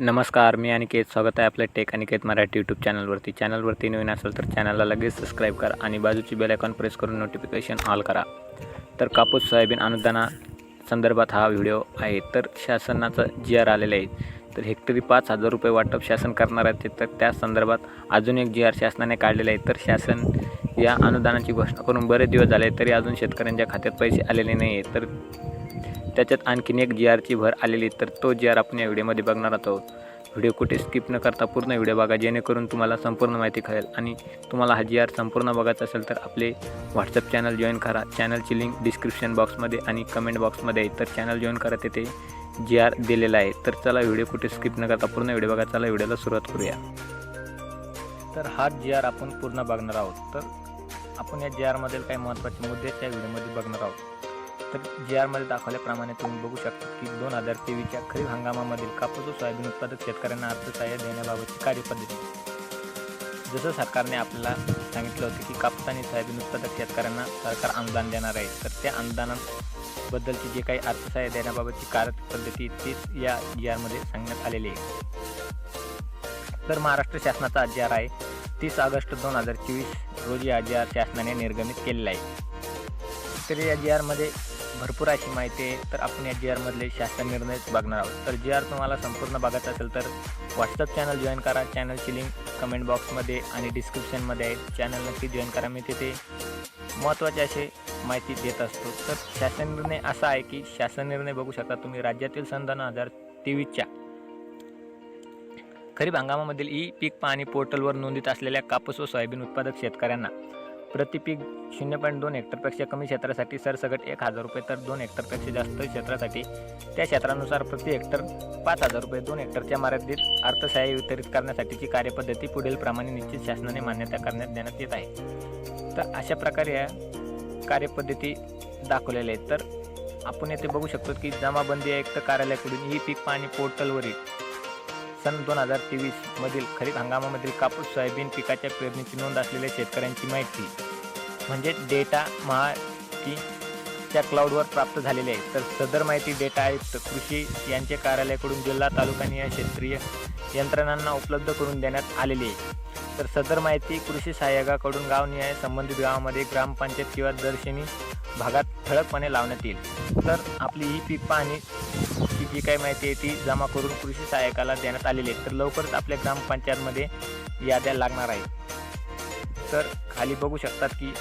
नमस्कार मी अनिकेत. स्वागत आहे आपल्या टेक अनिकेत मराठी यूट्यूब चॅनलवरती चॅनलवरती नवीन असेल तर चॅनलला लगेच सबस्क्राईब करा आणि बाजूची बेल आयकॉन प्रेस करून नोटिफिकेशन ऑल करा. तर कापूस सोयाबीन अनुदाना संदर्भात हा व्हिडिओ आहे. तर शासनाचं जी आर आलेलं आहे. तर हेक्टरी पाच हजार रुपये वाटप शासन करणार आहे तर त्या संदर्भात अजून एक जी आर शासनाने काढलेला आहे. तर शासन या अनुदानाची घोषणा करून बरेच दिवस झाले तरी अजून शेतकऱ्यांच्या खात्यात पैसे आलेले नाही आहे तर त्याच्यात आणखीन एक जी आरची भर आलेली तर तो जी आर आपण या व्हिडिओमध्ये बघणार आहोत. व्हिडिओ कुठे स्किप न करता पूर्ण व्हिडिओ बघा जेणेकरून तुम्हाला संपूर्ण माहिती कळेल. आणि तुम्हाला हा जी आर संपूर्ण बघायचा असेल तर आपले व्हॉट्सअप चॅनल जॉईन करा. चॅनलची लिंक डिस्क्रिप्शन बॉक्समध्ये आणि कमेंट बॉक्समध्ये आहे. तर चॅनल जॉईन करा तिथे जी आर दिलेला आहे. तर चला व्हिडिओ कुठे स्किप न करता पूर्ण व्हिडिओ बघा. चला व्हिडिओला सुरुवात करूया. तर हा जी आर आपण पूर्ण बघणार आहोत. तर आपण या जी आरमधील काही महत्त्वाचे मुद्दे त्या व्हिडिओमध्ये बघणार आहोत. तर जी आरमध्ये दाखवल्याप्रमाणे तुम्ही बघू शकता की दोन हजार तेवीसच्या खरीप हंगामामधील कापूस व सोयाबीन उत्पादक शेतकऱ्यांना अर्थसहाय्य देण्याबाबतची कार्यपद्धती. जसं सरकारने आपल्याला सांगितलं होतं की कापूस आणि सोयाबीन उत्पादक शेतकऱ्यांना सरकार अनुदान देणार आहे तर त्या अनुदानाबद्दलची जे काही अर्थसहाय्य देण्याबाबतची कार्यपद्धती तीच या जी आरमध्ये सांगण्यात आलेली आहे. तर महाराष्ट्र शासनाचा जी आर आहे तीस ऑगस्ट दोन हजार चोवीस रोजी या जी आर शासनाने निर्गमित केलेला आहे. तर या जी आरमध्ये भरपूर अशी माहिती आहे. तर आपण या जी आरमधले शासन निर्णयच बघणार आहोत. तर जी आर तुम्हाला संपूर्ण बघायचं असेल तर व्हॉट्सअप चॅनल जॉईन करा. चॅनलची लिंक कमेंट बॉक्समध्ये आणि डिस्क्रिप्शनमध्ये आहे. चॅनल नक्की जॉईन करा. मी तिथे महत्त्वाचे असे माहिती देत असतो. तर शासन निर्णय असा आहे की शासन निर्णय बघू शकता तुम्ही राज्यातील सन दोन हजार तेवीसच्या खरीप हंगामामधील ई पीक पाणी पोर्टलवर नोंदीत असलेल्या कापूस व सोयाबीन उत्पादक शेतकऱ्यांना प्रति पीक शून्य पॉईंट दोन हेक्टरपेक्षा कमी क्षेत्रासाठी सरसकट एक हजार रुपये तर दोन हेक्टरपेक्षा जास्त क्षेत्रासाठी. त्या क्षेत्रानुसार प्रति हेक्टर पाच हजार रुपये दोन हेक्टरच्या मर्यादित अर्थसहाय्य वितरित करण्यासाठीची कार्यपद्धती पुढीलप्रमाणे निश्चित शासनाने मान्यता करण्यात देण्यात येत आहे. तर अशा प्रकारे या कार्यपद्धती दाखवलेल्या आहेत. तर आपण येथे बघू शकतो की जमाबंदी आयुक्त कार्यालयाकडून ई पीक पाणी पोर्टलवरील सन दोन हजार तेवीसमधील खरीप हंगामामधील कापूस सोयाबीन पिकाच्या पेरणीची नोंद असलेल्या शेतकऱ्यांची माहिती. म्हणजे डेटा महाच्या क्लाउडवर प्राप्त झालेले आहे तर सदर माहिती डेटा आयुक्त कृषी यांचे कार्यालयाकडून जिल्हा तालुका आणि या क्षेत्रीय यंत्रणांना उपलब्ध करून देण्यात आलेली आहे. तर सदर माहिती कृषी सहाय्यकाकडून गावनिहाय संबंधित गावामध्ये ग्रामपंचायत किंवा दर्शनी भागात ठळकपणे लावण्यात येईल. तर आपली ही पीक पाहणी ची जी काही माहिती आहे ती जमा करून कृषी सहाय्यकाला देण्यात आलेली आहे. तर लवकरच आपल्या ग्रामपंचायतमध्ये याद्या लागणार आहेत. तर खाली बघू शकतात की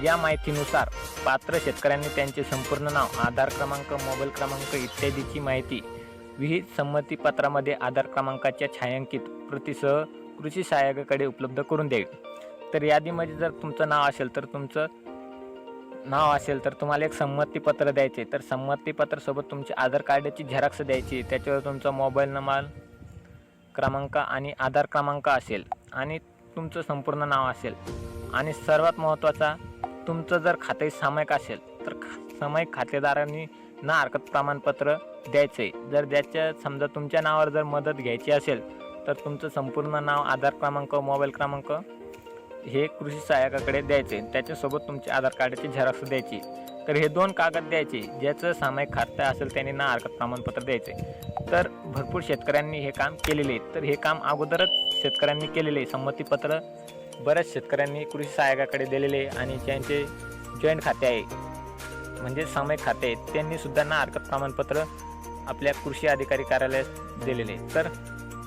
या माहितीनुसार पात्र शेतकऱ्यांनी त्यांचे संपूर्ण नाव आधार क्रमांक मोबाईल क्रमांक इत्यादीची माहिती विहित संमतीपत्रामध्ये आधार क्रमांकाच्या छायांकित प्रतीसह कृषी सहाय्यकाकडे उपलब्ध करून द्यावी तर यादीमध्ये जर तुमचं नाव असेल तर तुमचं नाव असेल तर तुम्हाला एक संमतीपत्र द्यायचे. तर संमतीपत्रासोबत तुमचे आधार कार्डाची झेरॉक्स द्यायची. त्याच्यावर तुमचा मोबाईल नंबर क्रमांक आणि आधार क्रमांक असेल आणि तुमचं संपूर्ण नाव असेल. आणि सर्वात महत्त्वाचा तुमचं जर खाते सामायिक असेल तर खा- सामायिक खातेदारांनी ना हरकत प्रमाणपत्र द्यायचं. आहे जर ज्याच्या समजा तुमच्या नावावर जर मदत घ्यायची असेल तर तुमचं संपूर्ण नाव आधार क्रमांक मोबाईल क्रमांक हे कृषी सहाय्यकाकडे द्यायचे. त्याच्यासोबत तुमचे आधार कार्डाची झेरॉक्स द्यायची. तर हे दोन कागद द्यायचे. ज्याचं सामायिक खातं असेल त्यांनी ना हरकत प्रमाणपत्र द्यायचे. तर भरपूर शेतकऱ्यांनी हे काम केलेले. आहे तर हे काम अगोदरच शेतकऱ्यांनी केलेले. आहे संमतीपत्र बऱ्याच शेतकऱ्यांनी कृषी सहाय्यकाकडे दिलेले आणि ज्यांचे जॉईंट खाते आहे. म्हणजे सामायिक खाते आहेत. त्यांनी सुद्धा ना हरकत प्रमाणपत्र आपल्या कृषी अधिकारी कार्यालयात दिलेले. तर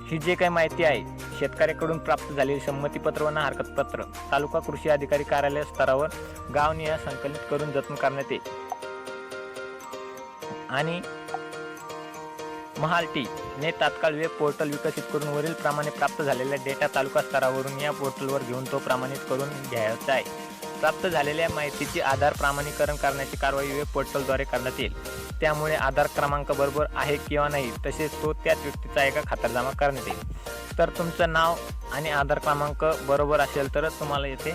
ही जे काही माहिती आहे शेतकऱ्याकडून प्राप्त झालेली संमतीपत्र व ना हरकत पत्र तालुका कृषी अधिकारी कार्यालय स्तरावर गावनिहाय संकलित करून जतन करण्यात येईल. आणि महालटी ने तात्काळ वेब पोर्टल विकसित करून वरील प्रमाणे प्राप्त झालेल्या डेटा तालुका स्तरावरून या पोर्टलवर घेऊन तो प्रमाणित करून घ्यायचा आहे. प्राप्त झालेल्या माहितीची आधार प्रमाणीकरण करण्याची कारवाई वेब पोर्टलद्वारे करण्यात येईल. त्यामुळे आधार क्रमांक बरोबर आहे किंवा नाही तसेच तो त्याच व्यक्तीचा एका का खातरजमा करण्यात येईल. तर तुमचं नाव आणि आधार क्रमांक बरोबर असेल तरच तुम्हाला येथे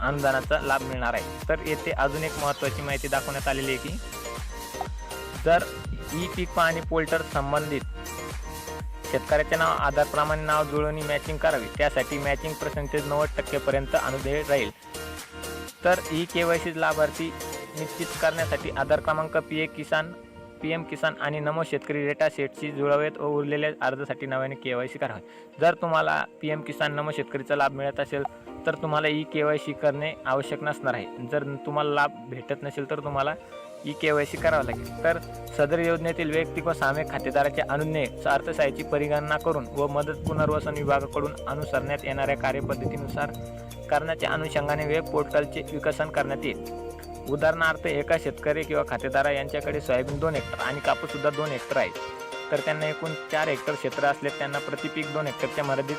अनुदानाचा लाभ मिळणार आहे. तर येथे अजून एक महत्त्वाची माहिती दाखवण्यात आलेली आहे की जर ई पीक आणि पोल्टर संबंधित शेतकऱ्याचे नाव आधारप्रमाणे नाव जुळवणी मॅचिंग करावी त्यासाठी मॅचिंग पर्सेंटेज नव्वद टक्केपर्यंत अनुदेय राहील. तर ई के वाय सी लाभार्थी निश्चित करण्यासाठी आधार क्रमांक P A Kisan P M Kisan आणि नमो शेतकरी डेटा सेटशी जुळवेत व उरलेल्या अर्जासाठी नव्याने के वाय सी करावे जर तुम्हाला पी एम किसान नमो शेतकरीचा लाभ मिळत असेल तर तुम्हाला ई के वाय सी करणे आवश्यक नसणार आहे. जर तुम्हाला लाभ भेटत नसेल तर तुम्हाला ई के वाय सी करावं लागेल. तर सदर योजनेतील वैयक्तिक व सामायिक खातेदाराचे अनुज्ञे अर्थसहाय्याची परिगणना करून व मदत पुनर्वसन विभागाकडून अनुसरण्यात येणाऱ्या कार्यपद्धतीनुसार करण्याच्या अनुषंगाने वेब पोर्टलचे विकसन करण्यात येईल. उदाहरणार्थ एका शेतकरी किंवा खातेदारा यांच्याकडे सोयाबीन दोन हेक्टर आणि कापूससुद्धा दोन हेक्टर आहे तर त्यांना एकूण चार हेक्टर क्षेत्र असले त्यांना प्रति पीक दोन हेक्टरच्या मर्यादित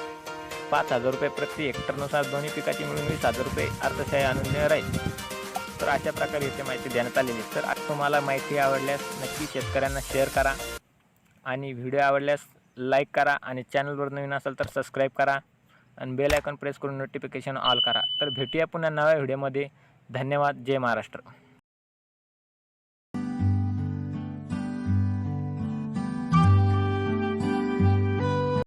पाच हजार रुपये प्रति हेक्टरनुसार दोन्ही पिकाची मिळून वीस हजार रुपये अर्थसहाय्य अनुज्ञेय राहील. तर अशा प्रकारे इथे माहिती देण्यात आलेली तर आज तुम्हाला माहिती आवडल्यास नक्की शेतकऱ्यांना शेअर करा आणि व्हिडिओ आवडल्यास लाईक करा आणि चॅनलवर नवीन असाल तर सबस्क्राईब करा आणि बेल आयकॉन प्रेस करून नोटिफिकेशन ऑल करा. तर भेटूया पुन्हा नव्या व्हिडिओमध्ये धन्यवाद. जय महाराष्ट्र.